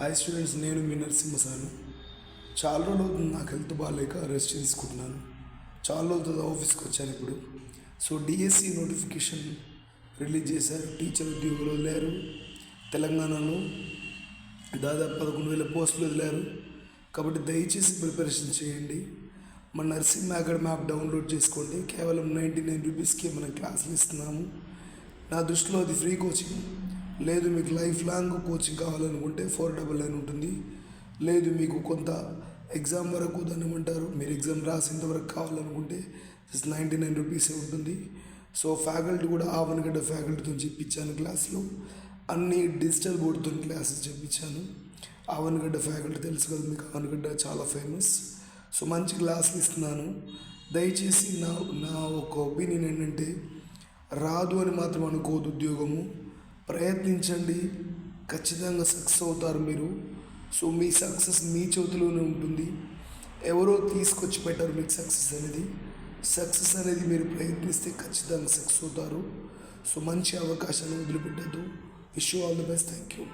Hi students నేను మీ నరసింహసాను చాలా రోజులు అవుతుంది నాకు హెల్త్ బాగాలేక రెస్ట్ తీసుకుంటున్నాను. చాలా రోజులు ఆఫీస్కి వచ్చాను ఇప్పుడు. సో డిఎస్సి నోటిఫికేషన్ రిలీజ్ చేశారు. టీచర్ ఉద్యోగులు వదిలారు. తెలంగాణలో దాదాపు పదకొండు వేల పోస్టులు వదిలారు. కాబట్టి దయచేసి ప్రిపరేషన్ చేయండి. మన నర్సింగ్ అకాడమీ యాప్ డౌన్లోడ్ చేసుకోండి. కేవలం నైంటీ నైన్ రూపీస్కి మనం క్లాసులు ఇస్తున్నాము. నా దృష్టిలో అది ఫ్రీ కోచింగ్. లేదు మీకు లైఫ్ లాంగ్ కోచింగ్ కావాలనుకుంటే ఫోర్ డబల్ నైన్ ఉంటుంది. లేదు మీకు కొంత ఎగ్జామ్ వరకు దాన్ని ఏమంటారు? మీరు ఎగ్జామ్ రాసేంత వరకు కావాలనుకుంటే జస్ట్ నైంటీ నైన్ రూపీసే ఉంటుంది. సో ఫ్యాకల్టీ కూడా ఆవనగడ్డ ఫ్యాకల్టీతో చెప్పించాను క్లాసులు. అన్ని డిజిటల్ బోర్డుతో క్లాసెస్ చెప్పించాను. ఆవనగడ్డ ఫ్యాకల్టీ తెలుసు కదా మీకు ఆవనగడ్డ చాలా ఫేమస్ సో మంచి క్లాసులు ఇస్తున్నాను. దయచేసి నా నా ఒక ఒపీనియన్ ఏంటంటే రాదు అని మాత్రం అనుకోదు ఉద్యోగము. ప్రయత్నించండి. ఖచ్చితంగా సక్సెస్ అవుతారు మీరు. సో మీ సక్సెస్ మీ చేతిలోనే ఉంటుంది. ఎవరో తీసుకొచ్చి పెట్టారు మీకు సక్సెస్ అనేది. సక్సెస్ అనేది మీరు ప్రయత్నిస్తే ఖచ్చితంగా సక్సెస్ అవుతారు. సో మంచి అవకాశాన్ని వదిలిపెట్టద్దు. Wish all the best. Thank you